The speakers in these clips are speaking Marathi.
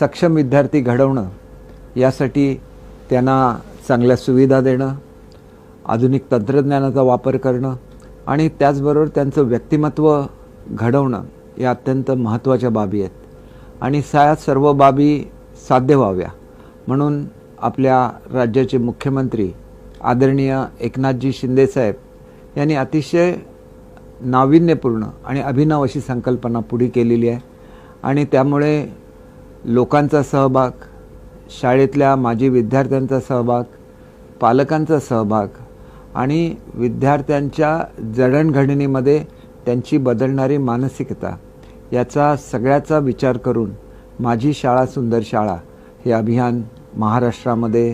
सक्षम विद्यार्थी घडवणं यासाठी त्यांना चांगल्या सुविधा देणं आधुनिक तंत्रज्ञानाचा वापर करणं आणि त्याचबरोबर त्यांचं व्यक्तिमत्व घडवणं या अत्यंत महत्त्वाच्या बाबी आहेत. आणि सायात सर्व बाबी साध्य व्हाव्या. म्हणून आपल्या राज्याचे मुख्यमंत्री आदरणीय एकनाथजी शिंदेसाहेब यांनी अतिशय नाविन्यपूर्ण आणि अभिनव अशी संकल्पना पुढे केलेली आहे. आणि त्यामुळे लोकांचा सहभाग शाळेतल्या माजी विद्यार्थ्यांचा सहभाग पालकांचा सहभाग आणि विद्यार्थ्यांच्या जडणघडणीमध्ये त्यांची बदलणारी मानसिकता याचा सगळ्याचा विचार करून माझी शाळा सुंदर शाळा हे अभियान महाराष्ट्रामध्ये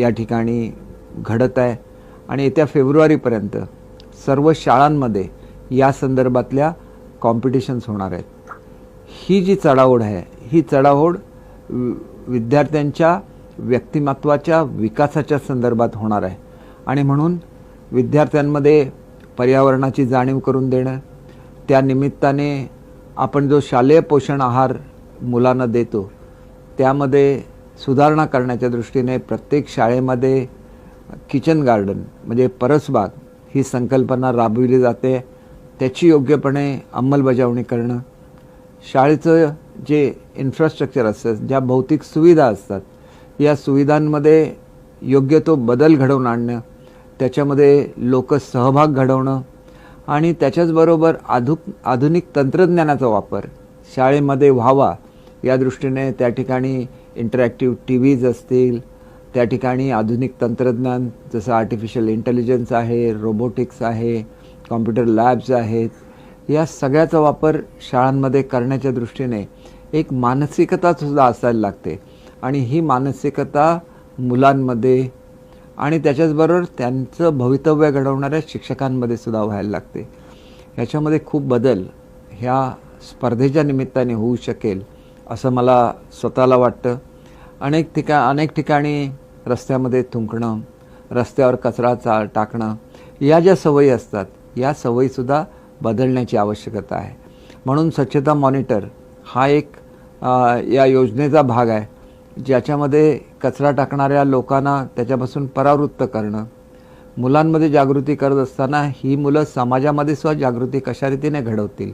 या ठिकाणी घडत आहे. आणि येत्या फेब्रुवारीपर्यंत सर्व शाळांमध्ये या संदर्भातल्या कॉम्पिटिशन्स होणार आहेत. ही जी चढाओढ आहे ही चढाओढ विद्यार्थ्यांच्या व्यक्तिमत्वाच्या विकासाच्या संदर्भात होणार आहे. आणि म्हणून विद्यार्थ्यांमध्ये पर्यावरणाची जाणीव करून देणं त्यानिमित्ताने आपण जो शालेय पोषण आहार मुलांना देतो त्यामध्ये सुधारणा करण्याच्या दृष्टीने प्रत्येक शाळेमध्ये किचन गार्डन म्हणजे परसबाग ही संकल्पना राबविली जाते. त्याची योग्यपणे अंमलबजावणी करणं शाळेचं जे इन्फ्रास्ट्रक्चर असतं ज्या भौतिक सुविधा असतात या सुविधांमध्ये योग्य तो बदल घडवून आणणं त्याच्यामध्ये लोक सहभाग घडवणं आणि त्याच्याचबरोबर आधु आधुनिक तंत्रज्ञानाचा वापर शाळेमध्ये व्हावा या दृष्टीने त्या ठिकाणी इंटरॅक्टिव्ह टी व्हीज असतील त्या ठिकाणी आधुनिक तंत्रज्ञान जसं आर्टिफिशियल इंटेलिजन्स आहे रोबोटिक्स आहे कॉम्प्युटर लॅब्स आहेत या सगळ्याचा वापर शाळांमध्ये करण्याच्या दृष्टीने एक मानसिकता सुद्धा असायला लागते. आणि ही मानसिकता मुलांमध्ये आणि त्याच्याचबरोबर त्यांचं भवितव्य घडवणाऱ्या शिक्षकांमध्ये सुद्धा व्हायला लागते. ह्याच्यामध्ये खूप बदल ह्या स्पर्धेच्या निमित्ताने होऊ शकेल असं मला स्वतःला वाटतं. अनेक ठिका अनेक ठिकाणी रस्त्यामध्ये थुंकणं रस्त्यावर कचरा चा टाकणं या ज्या सवयी असतात या सवयीसुद्धा बदलण्याची आवश्यकता आहे. म्हणून स्वच्छता मॉनिटर हा एक या योजनेचा भाग आहे ज्याच्यामध्ये कचरा टाकणाऱ्या लोकांना त्याच्यापासून परावृत्त करणं मुलांमध्ये जागृती करत असताना ही मुलं समाजामध्ये सुद्धा जागृती कशा रीतीने घडवतील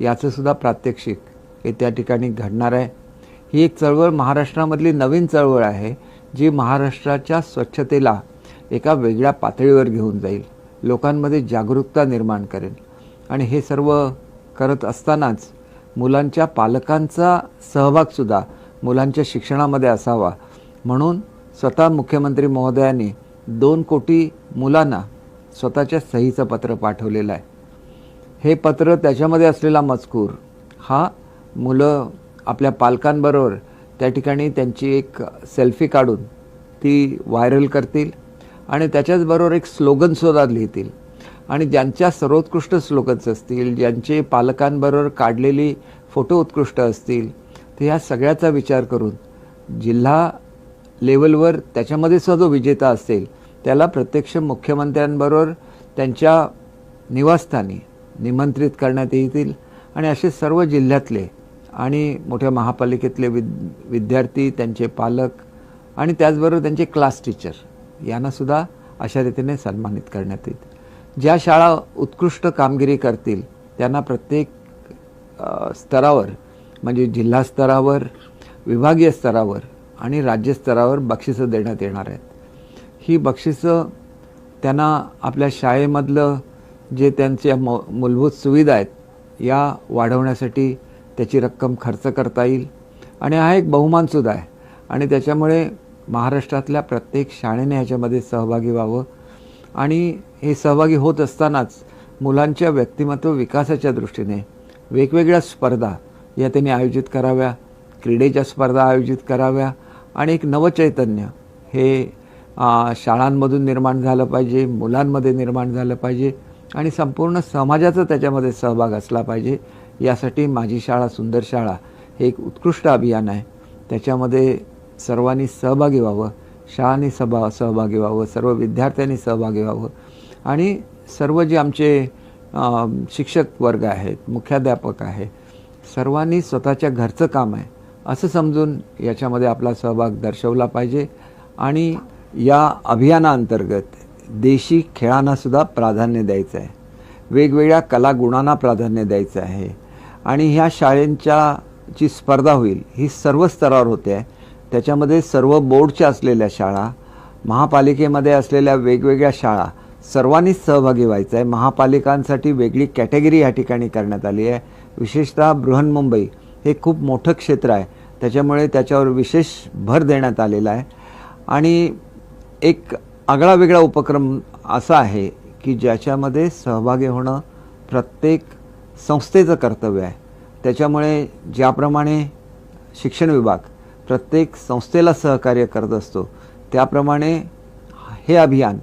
याचंसुद्धा प्रात्यक्षिक हे त्या ठिकाणी घडणार आहे. ही एक चळवळ महाराष्ट्रामधली नवीन चळवळ आहे जी महाराष्ट्राच्या स्वच्छतेला एका वेगळ्या पातळीवर घेऊन जाईल लोकांमध्ये जागरूकता निर्माण करेल. आणि हे सर्व करत असतानाच मुलांच्या पालकांचा सहभागसुद्धा मुलांच्या शिक्षणामध्ये असावा. म्हणून स्वतः मुख्यमंत्री महोदयांनी दोन कोटी मुलांना स्वतःच्या सहीचं पत्र पाठवलेलं आहे. हे पत्र त्याच्यामध्ये असलेला मजकूर हा मुलं आपल्या पालकांबरोबर त्या ठिकाणी त्यांची एक सेल्फी काढून ती व्हायरल करतील आणि त्याच्याचबरोबर एक स्लोगनसुद्धा लिहितील. आणि ज्यांच्या सर्वोत्कृष्ट स्लोगन्स असतील ज्यांचे पालकांबरोबर काढलेली फोटो उत्कृष्ट असतील तर ह्या सगळ्याचा विचार करून जिल्हा लेवलवर त्याच्यामध्ये जो विजेता असेल त्याला प्रत्यक्ष मुख्यमंत्र्यांबरोबर त्यांच्या निवासस्थानी निमंत्रित करण्यात येतील. आणि असे सर्व जिल्ह्यातले आणि मोठ्या महापालिकेतले विद विद्यार्थी त्यांचे पालक आणि त्याचबरोबर त्यांचे क्लास टीचर यांनासुद्धा अशा रीतीने सन्मानित करण्यात येईल. ज्या शाळा उत्कृष्ट कामगिरी करतील त्यांना प्रत्येक स्तरावर म्हणजे जिल्हा स्तरावर विभागीय स्तरावर आणि राज्यस्तरावर बक्षिसं देण्यात येणार आहेत. ही बक्षिसं त्यांना आपल्या शाळेमधलं जे त्यांच्या म मूलभूत सुविधा आहेत या वाढवण्यासाठी त्याची रक्कम खर्च करता येईल. आणि हा एक बहुमानसुद्धा आहे. आणि त्याच्यामुळे महाराष्ट्रातल्या प्रत्येक शाळेने ह्याच्यामध्ये सहभागी व्हावं आणि हे सहभागी होत असतानाच मुलांच्या व्यक्तिमत्व विकासाच्या दृष्टीने वेगवेगळ्या स्पर्धा या त्यांनी आयोजित कराव्या क्रीडेच्या स्पर्धा आयोजित कराव्या आणि एक नवचैतन्य हे शाळांमधून निर्माण झालं पाहिजे मुलांमध्ये निर्माण झालं पाहिजे आणि संपूर्ण समाजाचा त्याच्यामध्ये सहभाग असला पाहिजे. यासाठी माझी शाळा सुंदर शाळा हे एक उत्कृष्ट अभियान आहे. त्याच्यामध्ये सर्वांनी सहभागी व्हावं. शाळांनी सभा सहभागी व्हावं सर्व विद्यार्थ्यांनी सहभागी व्हावं. आणि सर्व जे आमचे शिक्षक वर्ग आहेत मुख्याध्यापक आहे सर्वांनी स्वतःच्या घरचं काम आहे असं समजून याच्यामध्ये आपला सहभाग दर्शवला पाहिजे. आणि या अभियानाअंतर्गत देशी खेळांनासुद्धा प्राधान्य द्यायचं आहे. वेगवेगळ्या कलागुणांना प्राधान्य द्यायचं आहे. आणि ह्या शाळेंच्या जी स्पर्धा होईल ही सर्व स्तरावर होते. आहे त्याच्यामध्ये सर्व बोर्डच्या असलेल्या शाळा महापालिकेमध्ये असलेल्या वेगवेगळ्या शाळा सर्वांनीच सहभागी व्हायचं आहे महापालिकांसाठी वेगळी कॅटेगरी या ठिकाणी करण्यात आली आहे. विशेषतः बृहन्मुंबई हे खूप मोठं क्षेत्र आहे. त्याच्यामुळे त्याच्यावर विशेष भर देण्यात आलेला आहे. आणि एक आगळा वेगळा उपक्रम असा आहे की ज्याच्यामध्ये सहभागी होणं प्रत्येक संस्थेचं कर्तव्य आहे. त्याच्यामुळे ज्याप्रमाणे शिक्षण विभाग प्रत्येक संस्थेला सहकार्य करत असतो. त्याप्रमाणे हे अभियान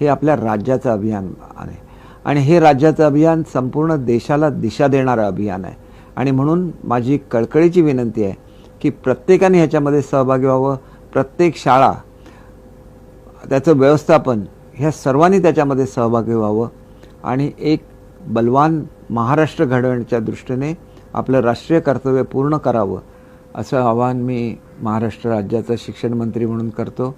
हे आपल्या राज्याचं अभियान आहे. आणि हे राज्याचं अभियान संपूर्ण देशाला दिशा देणारं अभियान आहे. आणि म्हणून माझी कळकळीची विनंती आहे की प्रत्येकाने ह्याच्यामध्ये सहभागी व्हावं. प्रत्येक शाळा त्याचं व्यवस्थापन ह्या सर्वांनी त्याच्यामध्ये सहभागी व्हावं. आणि एक बलवान महाराष्ट्र घडवण्याच्या दृष्टीने आपलं राष्ट्रीय कर्तव्य पूर्ण करावं. असं आवाहन मी महाराष्ट्र राज्याचा शिक्षण मंत्री म्हणून करतो.